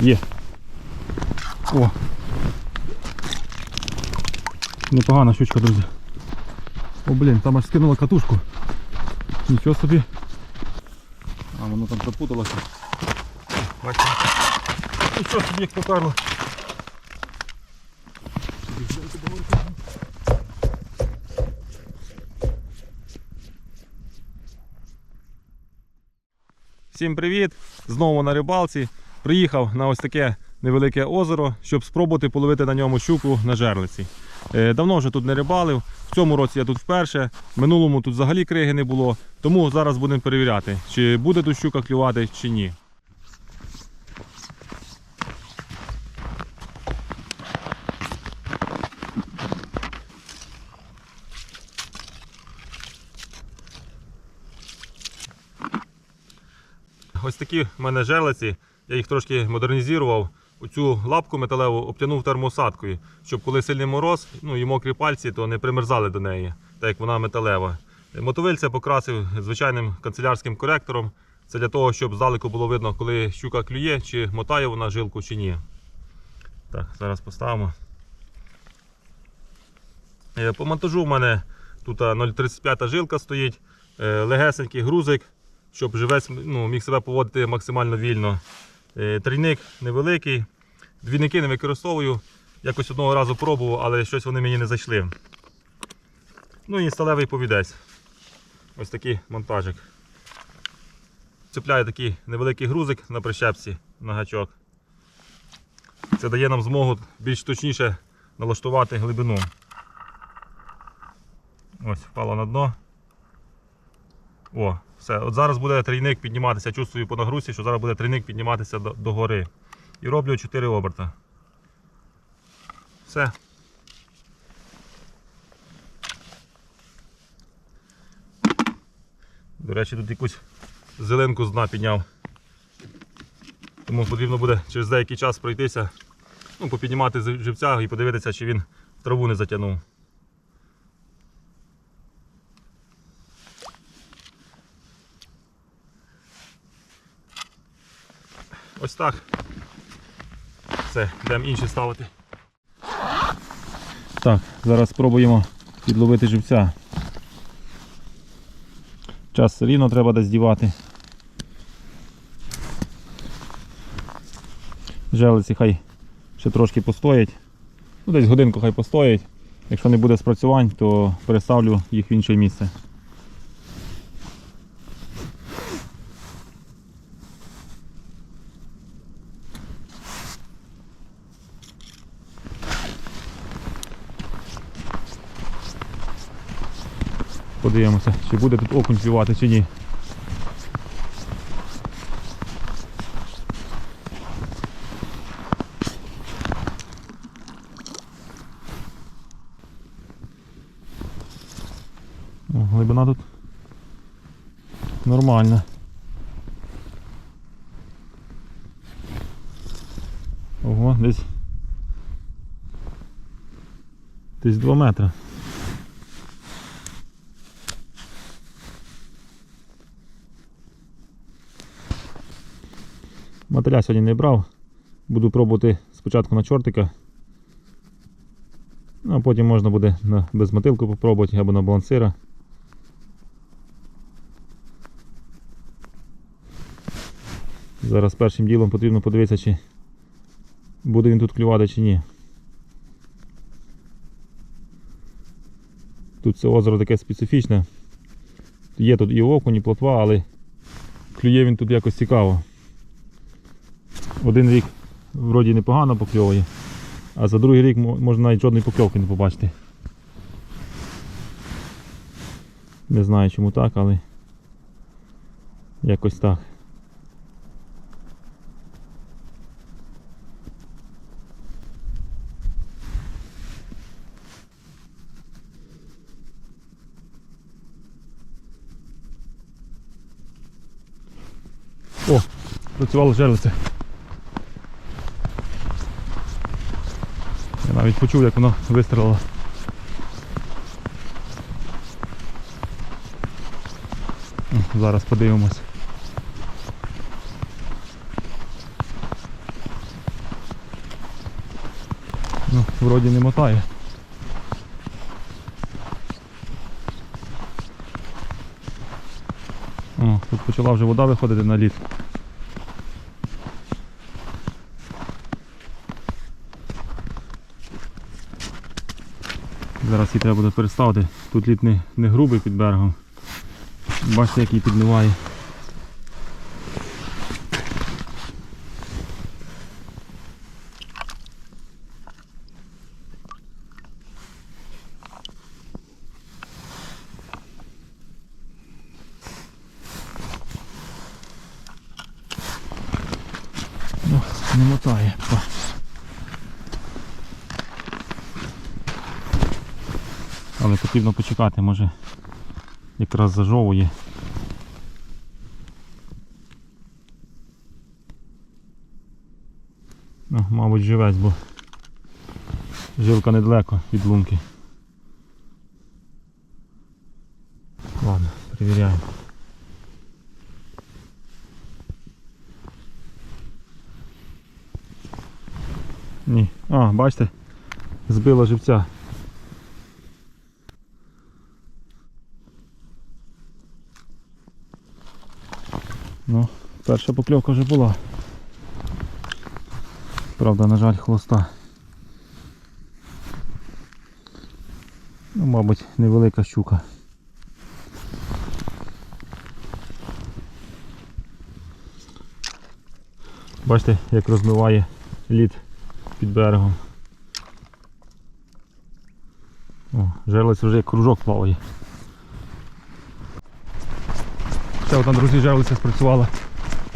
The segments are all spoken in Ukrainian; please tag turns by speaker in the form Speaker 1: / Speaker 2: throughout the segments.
Speaker 1: Є. О. Непогана щучка, друзі. О, блін, там аж скинула катушку. Нічого собі. А, воно там запуталося. Бачите. Нічого собі як поперло. Всім привіт! Знову на рибалці. Приїхав на ось таке невелике озеро, щоб спробувати половити на ньому щуку на жерлиці. Е, Давно вже тут не рибалив. В цьому році я тут вперше. В минулому тут взагалі криги не було. Тому зараз будемо перевіряти, чи буде тут щука клювати, чи ні. Ось такі в мене жерлиці. Я їх трошки модернізував. Оцю лапку металеву обтягнув термосадкою, щоб коли сильний мороз ну і мокрі пальці, то не примерзали до неї, так як вона металева. Мотовильця покрасив звичайним канцелярським коректором. Це для того, щоб здалеку було видно, коли щука клює, чи мотає вона жилку, чи ні. Так, зараз поставимо. Е, По монтажу в мене тут 0,35 жилка стоїть, е, легесенький грузик, щоб живець ну, міг себе поводити максимально вільно. Е, Трійник невеликий, двійники не використовую. Якось одного разу пробував, але щось вони мені не зайшли. Ну і сталевий повідець. Ось такий монтажик. Цепляю такий невеликий грузик на прищепці на гачок. Це дає нам змогу більш точніше налаштувати глибину. Ось, впало на дно. О, все. От зараз буде трійник підніматися. Чувствую по нагрузці, що зараз буде трійник підніматися до, до гори. І роблю 4 оберта. Все. До речі, тут якусь зеленку з дна підняв. Тому потрібно буде через деякий час пройтися, ну, попіднімати живця і подивитися, чи він траву не затягнув. Ось так. Все, йдемо інші ставити. Так, зараз спробуємо підловити живця. Час все рівно треба десь дівати. Желиці хай ще трошки постоять. Ну, десь годинку хай постоять. Якщо не буде спрацювань, то переставлю їх в інше місце. Подивимося, чи буде тут окунь клювати, чи ні. Глибина тут нормальна. Ого, десь десь 2 метри. Мотиля сьогодні не брав. Буду пробувати спочатку на чортика. Ну, а потім можна буде на безмотилку попробувати або на балансира. Зараз першим ділом потрібно подивитися, чи буде він тут клювати чи ні. Тут це озеро таке специфічне. Є тут і окунь, і плотва, але клює він тут якось цікаво. Один рік вроді непогано покльовує, а за другий рік можна навіть жодної покльовки не побачити. Не знаю чому так, але якось так. О, працювало жерлице. Навіть почув, як воно вистрелило. Зараз подивимось. Ну, Вроді не мотає. О, Тут почала вже вода виходити на лід. Зараз її треба буде переставити. Тут лід не, не грубий під берегом. Бачите, який підмиває. Ну, не мотає. Але потрібно почекати, може якраз зажовує. Ну, мабуть, живець, бо жилка недалеко від лунки. Ладно, перевіряємо. Ні. А, бачите, збила живця. Ну, перша покльовка вже була. Правда, на жаль, хвоста. Ну, мабуть, невелика щука. Бачите, як розмиває лід під берегом. О, жерлиць вже як кружок плаває. Ще одна, друзі, жерлиця спрацювала.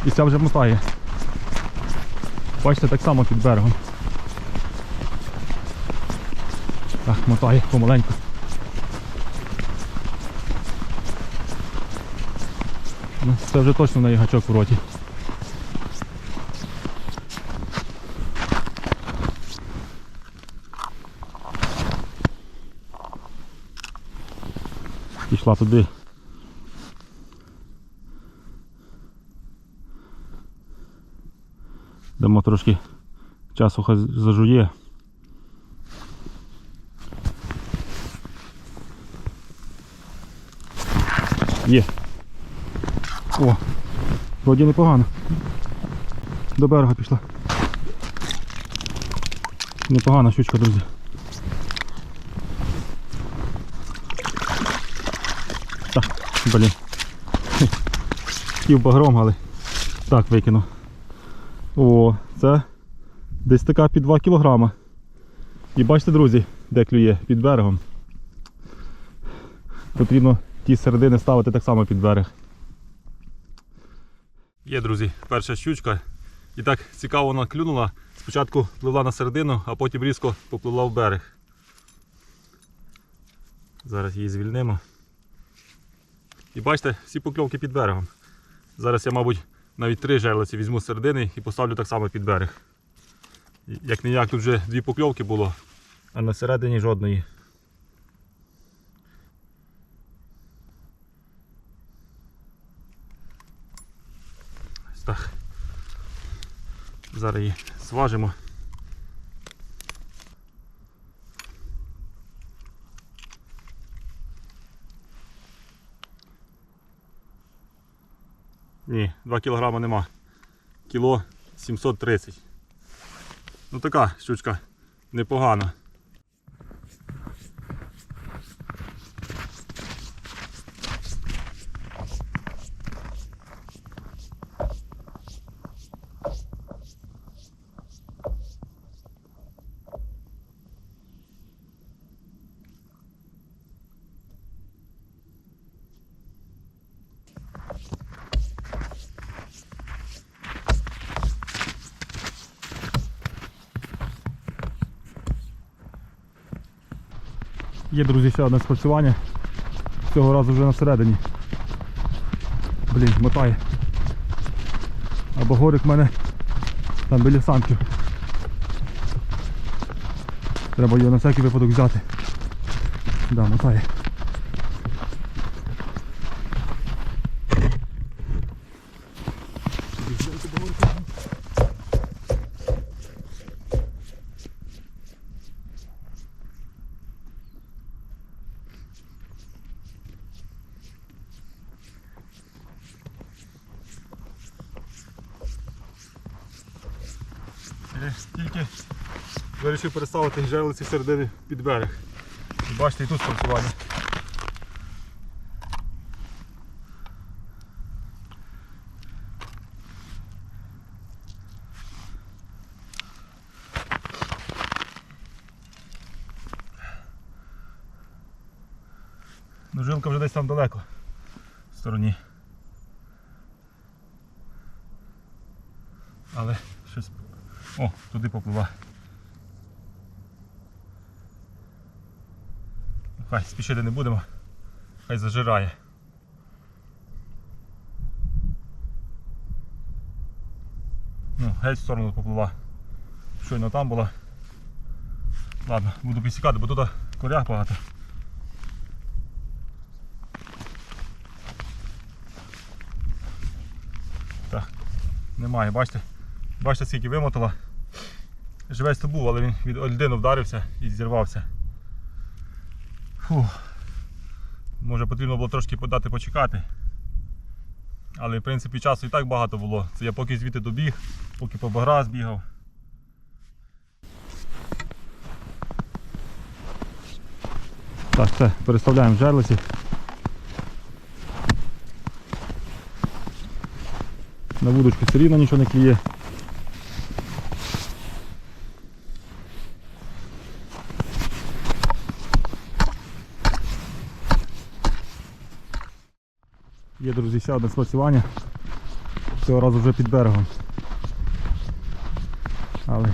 Speaker 1: І ця вже мотає. Бачите, так само під берегом. Так, мотає помаленьку. Ну, це вже точно в гачок в роті. Пішла туди. Дамо трошки часу хай зажує. Є. О, вроді непогано. До берега пішла. Непогана щучка, друзі. Так, блін. Хотів багром, але так викинув. О, це десь така під 2 кілограма. І бачите, друзі, де клює під берегом. Потрібно ті середини ставити так само під берег. Є, друзі, перша щучка. І так цікаво вона клюнула. Спочатку пливла на середину, а потім різко попливла в берег. Зараз її звільнимо. І бачите, всі покльовки під берегом. Зараз я, мабуть, навіть три жерлиці візьму з середини і поставлю так само під берег. Як ніяк тут вже дві покльовки було, а на середині жодної. Зараз її зважимо. Ні, 2 кілограма нема. Кіло 730. Ну така щучка непогана. Є, друзі, ще одне спрацювання. Цього разу вже на середині. Блін, мотає. Або горик в мене там біля санків. Треба його на всякий випадок взяти. Да, мотає. Вирішив переставити жерлиці середини під берег. Бачите, і тут спрацювання. Жилка вже десь там далеко в стороні. Але щось. О, туди попливла. Хай спішити не будемо. Хай зажирає. Ну, геть в сторону попливла. Щойно там була. Ладно, буду підсікати, бо тут коряг багато. Так, немає, бачите? Бачите, скільки вимотала. Живець то був, але він від ольдину вдарився і зірвався. Фух. Може потрібно було трошки подати почекати. Але в принципі часу і так багато було. Це я поки звідти добіг, поки по багра збігав. Так, все, переставляємо жерлиці. На вудочку все рівно нічого не кліє. Є, друзі, ще одне спрацювання. Цього разу вже під берегом. Але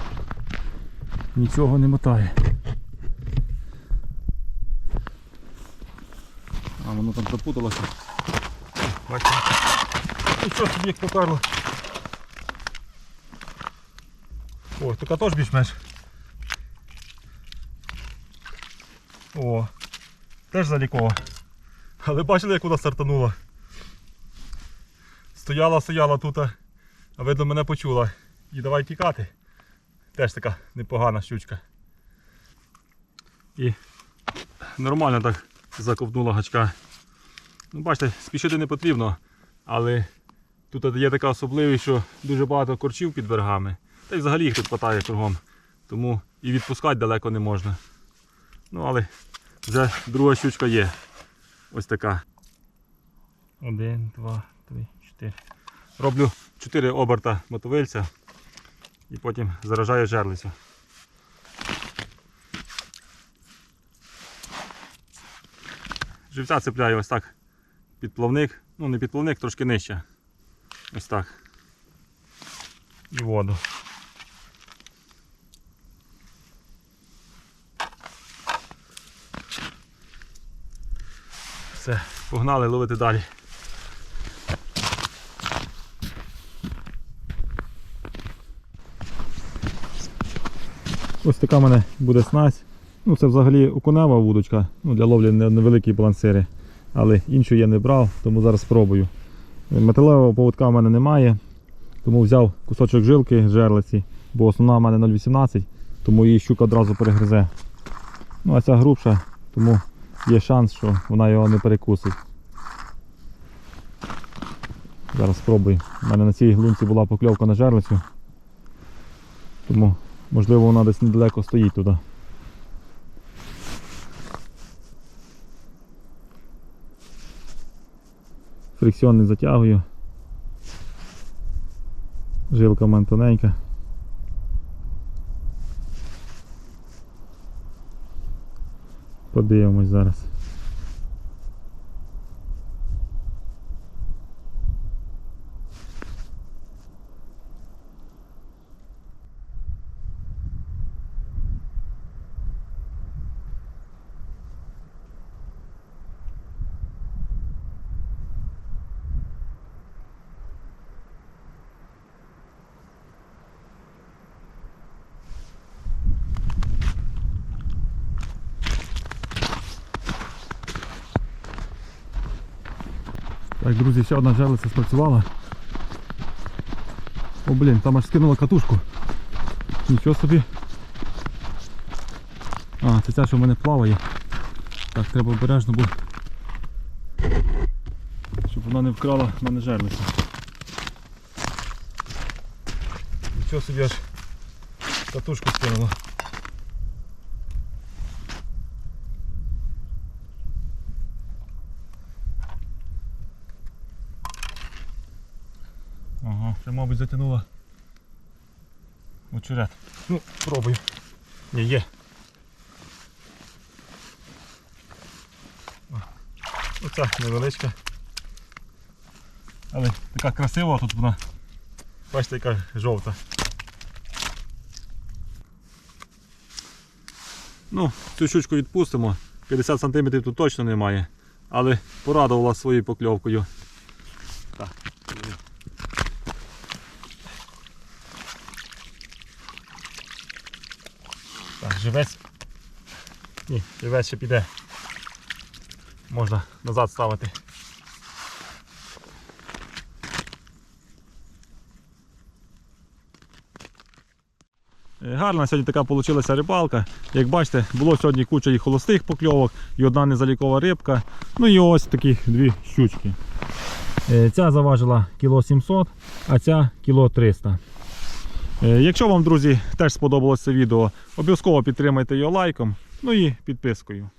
Speaker 1: нічого не мотає. А воно там запуталося. Бачите? Ну що собі як поперло. О, така теж більш-менш. О, теж залікова. Але бачили, як вона стартанула. Стояла, стояла тут, а видно мене почула. І давай тікати. Теж така непогана щучка. І нормально так заковтнула гачка. Ну, бачите, спішити не потрібно, але тут є така особливість, що дуже багато корчів під бергами. Та й взагалі їх тут хватає кругом. Тому і відпускати далеко не можна. Ну, але вже друга щучка є. Ось така. Один, два, три. Роблю чотири оберта мотовильця і потім заражаю жерлицю. Живця цепляю ось так під плавник, ну не під плавник, трошки нижче. Ось так. І воду. Все, погнали ловити далі. Ось така в мене буде снасть. Ну це взагалі окунева вудочка, ну, для ловлі невеликі балансири. Але іншу я не брав, тому зараз спробую. Металевого поводка в мене немає, тому взяв кусочок жилки жерлиці, бо основна в мене 0,18, тому її щука одразу перегризе. Ну а ця грубша, тому є шанс, що вона його не перекусить. Зараз спробую. У мене на цій глунці була покльовка на жерлицю. Тому можливо вона десь недалеко стоїть туди. Фрикціон не затягую. Жилка в мене тоненька. Подивимось зараз. Так, друзі, ще одна жерлиця спрацювала. О, блін, там аж скинула катушку. Нічого собі. А, це ця, що в мене плаває. Так, треба обережно, бо щоб вона не вкрала в мене жерлицю. Нічого собі аж Катушку скинула. Ага, це, мабуть, затягнула очерет. Ну, пробую. Ні, є. Оця невеличка. Але така красива тут вона. Бачите, яка жовта. Ну, цю щучку відпустимо. 50 см тут точно немає. Але порадувала своєю покльовкою. Живець. Ні, живець ще піде. Можна назад ставити. Е, Гарна сьогодні така вийшла рибалка. Як бачите, було сьогодні куча і холостих покльовок, і одна незалікова рибка. Ну і ось такі дві щучки. Е, Ця заважила кіло 700, а ця кіло 300. Е, Якщо вам, друзі, теж сподобалося відео, обов'язково підтримайте його лайком, ну і підпискою.